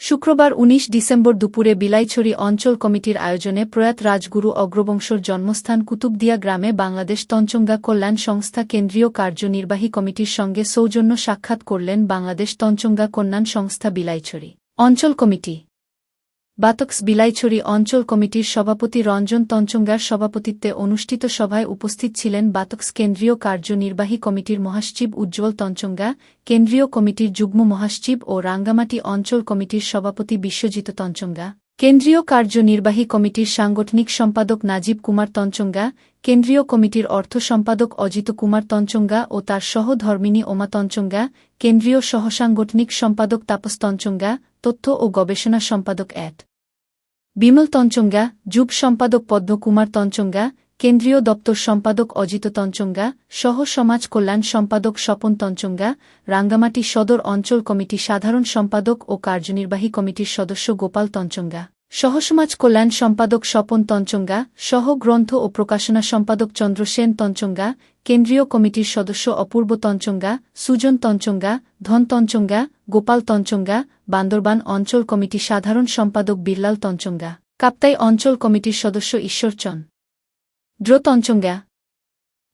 শুক্রবার ১৯ ডিসেম্বর দুপুরে বিলাইছড়ি অঞ্চল কমিটির আয়োজনে প্রয়াত রাজগুরু অগ্রবংশর জন্মস্থান কুতুবদিয়া গ্রামে বাংলাদেশ তঞ্চঙ্গা কল্যাণ সংস্থা কেন্দ্রীয় কার্যনির্বাহী কমিটির সঙ্গে সৌজন্য সাক্ষাৎ করলেন বাংলাদেশ তঞ্চঙ্গা কল্যাণ সংস্থা বিলাইছড়ি। অঞ্চল কমিটি বাতক্স বিলাইছড়ি অঞ্চল কমিটির সভাপতি রঞ্জন তঞ্চঙ্গার সভাপতিত্বে অনুষ্ঠিত সভায় উপস্থিত ছিলেন বাতক্স কেন্দ্রীয় কার্যনির্বাহী কমিটির মহাসচিব উজ্জ্বল তঞ্চঙ্গা, কেন্দ্রীয় কমিটির যুগ্ম মহাসচিব ও রাঙ্গামাটি অঞ্চল কমিটির সভাপতি বিশ্বজিৎ তঞ্চঙ্গা। কেন্দ্রীয় কার্যনির্বাহী কমিটির সাংগঠনিক সম্পাদক নাজিব কুমার তঞ্চঙ্গা, কেন্দ্রীয় কমিটির অর্থ সম্পাদক অজিত কুমার তঞ্চঙ্গা ও তার সহধর্মিনী ওমা তঞ্চঙ্গা, কেন্দ্রীয় সহসাংগঠনিক সম্পাদক তাপস তঞ্চঙ্গা, তথ্য ও গবেষণা সম্পাদক অ্যাট বিমল তঞ্চঙ্গা, যুব সম্পাদক পদ্মকুমার তঞ্চঙ্গা কেন্দ্রীয় দপ্তর সম্পাদক অজিত তঞ্চঙ্গা, সহ সমাজ কল্যাণ সম্পাদক স্বপন তঞ্চঙ্গা, রাঙ্গামাটি সদর অঞ্চল কমিটি সাধারণ সম্পাদক ও কার্যনির্বাহী কমিটির সদস্য গোপাল তঞ্চঙ্গা সহসমাজ কল্যাণ সম্পাদক স্বপন তঞ্চঙ্গা, সহ গ্রন্থ ও প্রকাশনা সম্পাদক চন্দ্রসেন তঞ্চঙ্গা, কেন্দ্রীয় কমিটির সদস্য অপূর্ব তঞ্চঙ্গা, সুজন তঞ্চঙ্গা, ধন তঞ্চঙ্গা, গোপাল তঞ্চঙ্গা, বান্দরবান অঞ্চল কমিটি সাধারণ সম্পাদক বিল্লাল তঞ্চঙ্গা, কাপ্তাই অঞ্চল কমিটির সদস্য ঈশ্বরচন দ্র তঞ্চঙ্গা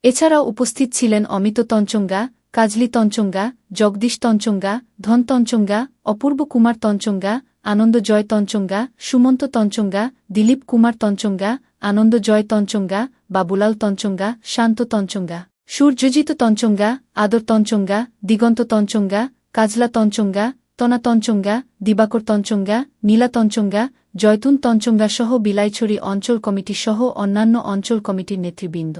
এছাড়াও উপস্থিত ছিলেন অমিত তঞ্চঙ্গা কাজলি তঞ্চঙ্গা, জগদীশ তঞ্চঙ্গা ধন তঞ্চঙ্গা অপূর্ব কুমার তঞ্চঙ্গা আনন্দ জয় তঞ্চঙ্গা, সুমন্ত তঞ্চঙ্গা, দিলীপ কুমার তঞ্চঙ্গা আনন্দ জয় তঞ্চঙ্গা, বাবুলাল তঞ্চঙ্গা, শান্ত তঞ্চঙ্গা সূর্যজিত তঞ্চঙ্গা, আদর তঞ্চঙ্গা, দিগন্ত তঞ্চঙ্গা, কাজলা তঞ্চঙ্গা, তনা তঞ্চঙ্গা, দিবাকর তঞ্চঙ্গা, নীলা তঞ্চঙ্গা জয়তুন তঞ্চঙ্গাসহ বিলাইছড়ি অঞ্চল কমিটি সহ অন্যান্য অঞ্চল কমিটির নেতৃবৃন্দ।